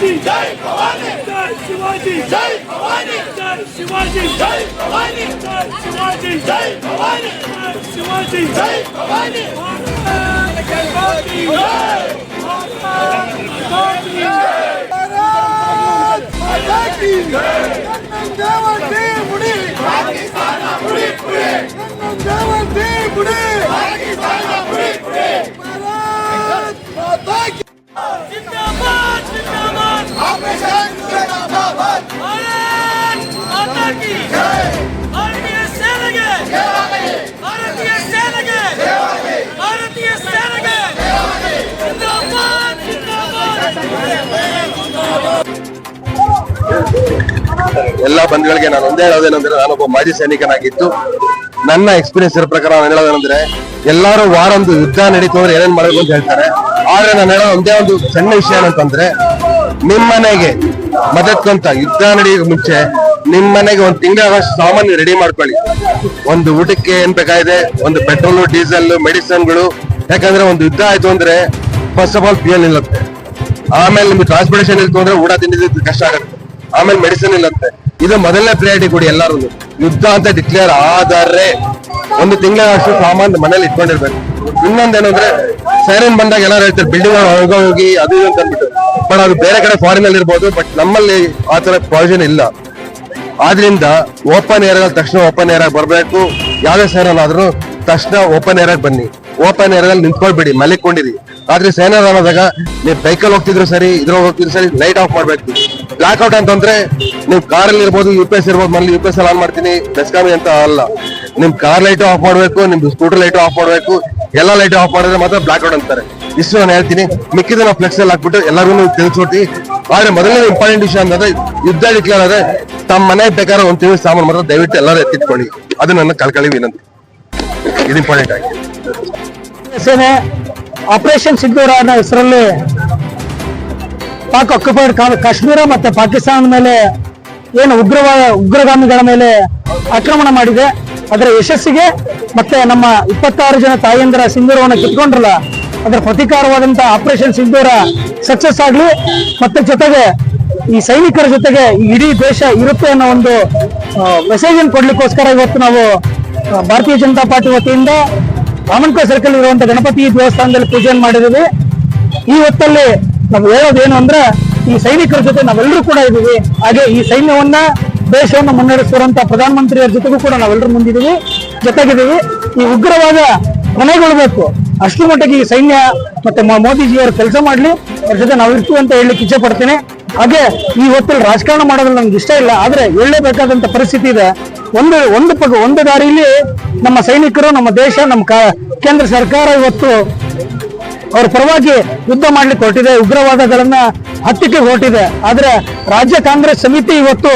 शिवाजी जय भवानी जय शिवाजी जय भवानी जय शिवाजी जय भवानी जय शिवाजी जय भवानी जय शिवाजी जय भवानी भारत माता की जय भारत माता की जय ಎಲ್ಲ ಬಂಧುಗಳಿಗೆ ನಾನು ಒಂದೇ ಹೇಳೋದೇನಂದ್ರೆ ನಾನೊಬ್ಬ ಮಾಜಿ ಸೈನಿಕನಾಗಿದ್ದು. ನನ್ನ ಎಕ್ಸ್ಪೀರಿಯನ್ಸ್ ಇರೋ ಪ್ರಕಾರ ನಾನು ಹೇಳೋದೇನಂದ್ರೆ ಎಲ್ಲಾರು ವಾರೊಂದು ಯುದ್ಧ ನಡೀತು ಅಂದ್ರೆ ಏನೇನ್ ಮಾಡಬೇಕು ಅಂತ ಹೇಳ್ತಾರೆ. ಆದ್ರೆ ನಾನು ಹೇಳೋ ಒಂದೇ ಒಂದು ಸಣ್ಣ ವಿಷಯ ಏನಂತಂದ್ರೆ, ನಿಮ್ಮನೆಗೆ ಮದಕ್ಕಂತ ಯುದ್ಧ ನಡೆಯೋ ಮುಂಚೆ ನಿಮ್ಮನೆಗೆ ಒಂದು ಒಂದ್ ತಿಂಗಳಷ್ಟು ಸಾಮಾನು ರೆಡಿ ಮಾಡ್ಕೊಳ್ಳಿ. ಒಂದು ಊಟಕ್ಕೆ ಏನ್ ಬೇಕಾಗಿದೆ, ಒಂದು ಪೆಟ್ರೋಲು ಡೀಸೆಲ್ ಮೆಡಿಸಿನ್ಗಳು ಯಾಕಂದ್ರೆ ಒಂದು ಯುದ್ಧ ಆಯ್ತು ಅಂದ್ರೆ ಫಸ್ಟ್ ಆಫ್ ಆಲ್ ಫ್ಯೂಯಲ್ ನಿಲ್ಲುತ್ತೆ. ಆಮೇಲೆ ನಿಮ್ಗೆ ಟ್ರಾನ್ಸ್ಪೋರ್ಟೇಷನ್ ಇತ್ತು ಅಂದ್ರೆ ಊಟ ತಿಂದಿದ್ದು ಕಷ್ಟ ಆಗುತ್ತೆ. ಆಮೇಲೆ ಮೆಡಿಸಿನ್ ಇಲ್ಲಂತೆ. ಇದು ಮೊದಲನೇ ಪ್ರಿಯಾರಿಟಿ ಕೊಡಿ ಎಲ್ಲಾರು ಯುದ್ಧ ಅಂತ ಡಿಕ್ಲೇರ್ ಆದರೆ ಒಂದು ತಿಂಗಳ ಅಷ್ಟು ಸಾಮಾನು ಮನೇಲಿ ಇಟ್ಕೊಂಡಿರ್ಬೇಕು. ಇನ್ನೊಂದೇನು ಅಂದ್ರೆ ಸೈರನ್ ಬಂದಾಗ ಎಲ್ಲರೂ ಹೇಳ್ತಾರೆ ಬಿಲ್ಡಿಂಗ್ ಹೋಗ ಹೋಗಿ, ಅದು ಇದು ಅಂತ ಅಂದ್ಬಿಟ್ಟು. ಬಟ್ ಅದು ಬೇರೆ ಕಡೆ ಫಾರಿನ್ ಅಲ್ಲಿ ಇರ್ಬೋದು ಬಟ್ ನಮ್ಮಲ್ಲಿ ಆ ತರ ಪ್ರಾವಿಷನ್ ಇಲ್ಲ. ಆದ್ರಿಂದ ಓಪನ್ ಏರ್ ತಕ್ಷಣ ಓಪನ್ ಏರ್ ಬರಬೇಕು. ಯಾವ್ದೇ ಸೈರನ್ ಆದ್ರೂ ತಕ್ಷಣ ಓಪನ್ ಏರ್ ಬನ್ನಿ. ಓಪನ್ ಏರ್ ಅಲ್ಲಿ ನಿಂತ್ಕೊಳ್ಬೇಡಿ ಮಲಿಕೊಂಡಿರಿ ಆದ್ರೆ ಸೈನರ್ ಅನ್ನೋದಾಗ ನೀವು ಬೈಕಲ್ಲಿ ಹೋಗ್ತಿದ್ರು ಸರಿ ಇದ್ರಲ್ಲಿ ಹೋಗ್ತಿದ್ರು ಸರಿ ಲೈಟ್ ಆಫ್ ಮಾಡ್ಬೇಕು. ಬ್ಲಾಕ್ ಔಟ್ ಅಂತಂದ್ರೆ ನೀವು ಕಾರಲ್ಲಿ ಇರ್ಬೋದು ಯು ಪಿ ಎಸ್ ಇರ್ಬೋದು, ಮನೇಲಿ ಯು ಪಿ ಎಸ್ ಆನ್ ಮಾಡ್ತೀನಿ ಬೆಸ್ಕಾಮಿ ಅಂತ ಅಲ್ಲ. ನಿಮ್ ಕಾರ್ ಲೈಟ್ ಆಫ್ ಮಾಡಬೇಕು ನಿಮ್ ಸ್ಕೂಟರ್ ಲೈಟ್ ಆಫ್ ಮಾಡಬೇಕು, ಎಲ್ಲ ಲೈಟ್ ಆಫ್ ಮಾಡಿದ್ರೆ ಮಾತ್ರ ಬ್ಲ್ಯಾಕ್ಔಟ್ ಔಟ್ ಅಂತಾರೆ. ಇಷ್ಟು ನಾನು ಹೇಳ್ತೀನಿ. ಮಿಕ್ಕಿದ ನಾವು ಫ್ಲೆಕ್ಸ್ ಅಲ್ಲಿ ಹಾಕ್ಬಿಟ್ಟು ಎಲ್ಲರಿಗೂ ತಿಳಿಸ್ಕೊಡ್ತೀವಿ. ಆದ್ರೆ ಮೊದಲನೇ ಇಂಪಾರ್ಟೆಂಟ್ ವಿಷಯ ಅಂದ್ರೆ, ಯುದ್ಧ ಡಿಕ್ಲೇರ್ ಆದ್ರೆ ತಮ್ಮ ಮನೆ ಬೇಕಾದ್ರೆ ಒಂದು ತಿಂಗಳು ಸಾಮಾನು ಮಾತ್ರ ದಯವಿಟ್ಟು ಎಲ್ಲರೂ ಎತ್ತಿಟ್ಕೊಳ್ಳಿ. ಅದು ನನ್ನ ಕಳ್ಕಳಿ ವಿನಂತಿ. ಇದು ಇಂಪಾರ್ಟೆಂಟ್ ಆಗಿದೆ ಆಪರೇಷನ್ ಸಿಂಧೂರ ಹೆಸರಲ್ಲಿ? ಪಾಕ್ ಆಕ್ಯುಪೈಡ್ ಕಾಶ್ಮೀರ ಮತ್ತೆ ಪಾಕಿಸ್ತಾನದ ಮೇಲೆ ಏನು ಉಗ್ರವಾದ ಉಗ್ರಗಾಮಿಗಳ ಮೇಲೆ ಆಕ್ರಮಣ ಮಾಡಿದೆ. ಅದರ ಯಶಸ್ಸಿಗೆ ಮತ್ತೆ ನಮ್ಮ ಇಪ್ಪತ್ತಾರು ಜನ ತಾಯಂದಿರ ಸಿಂಧೂರವನ್ನು ಕಿತ್ಕೊಂಡ್ರಲ್ಲ, ಅದರ ಪ್ರತೀಕಾರವಾದಂತ ಆಪರೇಷನ್ ಸಿಂಧೂರ ಸಕ್ಸಸ್ ಆಗ್ಲಿ. ಮತ್ತೆ ಜೊತೆಗೆ ಈ ಸೈನಿಕರ ಜೊತೆಗೆ ಇಡೀ ದೇಶ ಇರುತ್ತೆ ಅನ್ನೋ ಒಂದು ಮೆಸೇಜ್ ಅನ್ನು ಕೊಡ್ಲಿಕ್ಕೋಸ್ಕರ ಇವತ್ತು ನಾವು ಭಾರತೀಯ ಜನತಾ ಪಾರ್ಟಿ ವತಿಯಿಂದ ರಾಮನ್ಕೋ ಸರ್ಕಲ್ ಇರುವಂತಹ ಗಣಪತಿ ದೇವಸ್ಥಾನದಲ್ಲಿ ಪೂಜೆಯನ್ನು ಮಾಡಿದ್ದೀವಿ. ಈ ಹೊತ್ತಲ್ಲಿ ನಾವು ಹೇಳೋದೇನು ಅಂದ್ರೆ, ಈ ಸೈನಿಕರ ಜೊತೆ ನಾವೆಲ್ಲರೂ ಕೂಡ ಇದ್ದೀವಿ. ಹಾಗೆ ಈ ಸೈನ್ಯವನ್ನ, ದೇಶವನ್ನು ಮುನ್ನಡೆಸುವಂತ ಪ್ರಧಾನಮಂತ್ರಿಯರ ಜೊತೆಗೂ ಕೂಡ ನಾವೆಲ್ಲರೂ ಮುಂದಿದ್ದೀವಿ. ಜೊತೆಗಿದ್ದೀವಿ. ಈ ಉಗ್ರವಾದ ಕೊನೆಗೊಳ್ಬೇಕು ಅಷ್ಟು ಮಟ್ಟಿಗೆ ಈ ಸೈನ್ಯ ಮತ್ತೆ ಮೋದಿಜಿಯವರು ಕೆಲಸ ಮಾಡ್ಲಿ, ಅವ್ರ ಜೊತೆ ನಾವು ಇರ್ತೀವಿ ಅಂತ ಹೇಳಲಿಕ್ಕೆ ಇಚ್ಛೆ ಪಡ್ತೇನೆ. ಹಾಗೆ ಈ ಹೊತ್ತಲ್ಲಿ ರಾಜಕಾರಣ ಮಾಡೋದ್ರಲ್ಲಿ ನಮ್ಗೆ ಇಷ್ಟ ಇಲ್ಲ. ಆದ್ರೆ ಹೇಳಲೇಬೇಕಾದಂತ ಪರಿಸ್ಥಿತಿ ಇದೆ. ಒಂದು ಒಂದು ಒಂದು ದಾರಿಯಲ್ಲಿ ನಮ್ಮ ಸೈನಿಕರು, ನಮ್ಮ ದೇಶ, ನಮ್ಮ ಕೇಂದ್ರ ಸರ್ಕಾರ ಇವತ್ತು ಅವ್ರ ಪರವಾಗಿ ಯುದ್ಧ ಮಾಡ್ಲಿಕ್ಕೆ ಹೊರಟಿದೆ. ಉಗ್ರವಾದಗಳನ್ನ ಹತ್ತಿಕ್ಕೆ ಹೊರಟಿದೆ. ಆದ್ರೆ ರಾಜ್ಯ ಕಾಂಗ್ರೆಸ್ ಸಮಿತಿ ಇವತ್ತು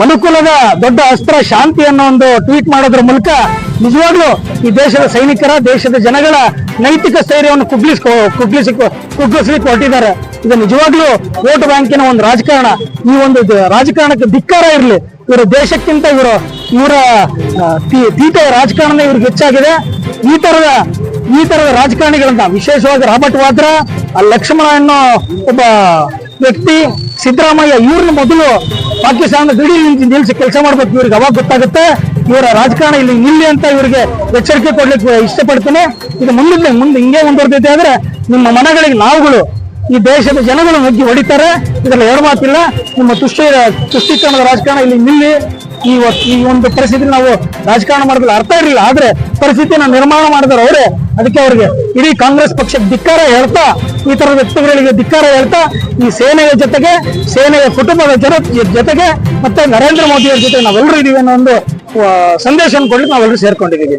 ಮನುಕುಲದ ದೊಡ್ಡ ಅಸ್ತ್ರ ಶಾಂತಿ ಅನ್ನೋ ಒಂದು ಟ್ವೀಟ್ ಮಾಡೋದ್ರ ಮೂಲಕ ನಿಜವಾಗ್ಲೂ ಈ ದೇಶದ ಸೈನಿಕರ, ದೇಶದ ಜನಗಳ ನೈತಿಕ ಸ್ಥೈರ್ಯವನ್ನು ಕುಗ್ಲಿಸ್ಕೊ, ಕುಗ್ಲಿಸ್ ಕುಗ್ಗಿಸ್ಲಿಕ್ಕೆ ಹೊರಟಿದ್ದಾರೆ. ಇದು ನಿಜವಾಗ್ಲೂ ವೋಟ್ ಬ್ಯಾಂಕಿನ ಒಂದು ರಾಜಕಾರಣ. ಈ ಒಂದು ರಾಜಕಾರಣಕ್ಕೆ ಧಿಕ್ಕಾರ ಇರಲಿ. ಇವರ ದೇಶಕ್ಕಿಂತ ಇವರು, ಇವರ ತೀಟ ರಾಜಕಾರಣ ಇವ್ರಿಗೆ ಹೆಚ್ಚಾಗಿದೆ. ಈ ತರದ ಈ ತರದ ರಾಜಕಾರಣಿಗಳನ್ನ ವಿಶೇಷವಾಗಿ ರಾಬರ್ಟ್ ವಾದ್ರಾ ಲಕ್ಷ್ಮಣ ಅನ್ನೋ ಒಬ್ಬ ವ್ಯಕ್ತಿ ಸಿದ್ದರಾಮಯ್ಯ ಇವ್ರನ್ನ ಮೊದಲು ಪಾಕಿಸ್ತಾನದ ಗಡಿ ನಿಂತು ನಿಲ್ಸಿ ಕೆಲಸ ಮಾಡ್ಬೇಕು ಇವ್ರಿಗೆ ಅವಾಗ ಗೊತ್ತಾಗುತ್ತೆ. ಇವರ ರಾಜಕಾರಣ ಇಲ್ಲಿ ನಿಲ್ಲಿ ಅಂತ ಇವರಿಗೆ ಎಚ್ಚರಿಕೆ ಕೊಡ್ಲಿಕ್ಕೆ ಇಷ್ಟಪಡ್ತೇನೆ. ಇದು ಮುಂದಿನ ಮುಂದೆ ಹಿಂಗೆ ಮುಂದುವರೆದೈತೆ ಆದ್ರೆ ನಿಮ್ಮ ಮನೆಗಳಿಗೆ ನಾವುಗಳು ಈ ದೇಶದ ಜನಗಳು ನುಗ್ಗಿ ಹೊಡಿತಾರೆ. ಇದರಲ್ಲಿ ಎರಡು ಮಾತಿಲ್ಲ. ನಿಮ್ಮ ತುಷ್ಟಿ, ತುಷ್ಟೀಕರಣದ ರಾಜಕಾರಣ ಇಲ್ಲಿ ನಿಲ್ಲಿ. ಈ ಈ ಒಂದು ಪರಿಸ್ಥಿತಿ ನಾವು ರಾಜಕಾರಣ ಮಾಡೋದ್ರಲ್ಲಿ ಅರ್ಥ ಇರಲಿಲ್ಲ. ಆದ್ರೆ ಪರಿಸ್ಥಿತಿನ ನಿರ್ಮಾಣ ಮಾಡಿದ್ರು ಅವರೇ. ಅದಕ್ಕೆ ಅವ್ರಿಗೆ ಇಡೀ ಕಾಂಗ್ರೆಸ್ ಪಕ್ಷಕ್ಕೆ ಧಿಕ್ಕಾರ ಹೇಳ್ತಾ, ಈ ತರದ ವ್ಯಕ್ತಿಗಳಿಗೆ ಧಿಕ್ಕಾರ ಹೇಳ್ತಾ, ಈ ಸೇನೆಯ ಜೊತೆಗೆ, ಸೇನೆಯ ಕುಟುಂಬದ ಜನ ಜೊತೆಗೆ, ಮತ್ತೆ ನರೇಂದ್ರ ಮೋದಿಯವರ ಜೊತೆ ನಾವೆಲ್ಲರೂ ಇದೀವಿ ಅನ್ನೋ ಒಂದು ಸಂದೇಶವನ್ನು ಸಂದೇಶ ಕೊಡ್ಲಿಕ್ಕೆ ನಾವೆಲ್ಲರೂ ಸೇರ್ಕೊಂಡಿದ್ದೀವಿ.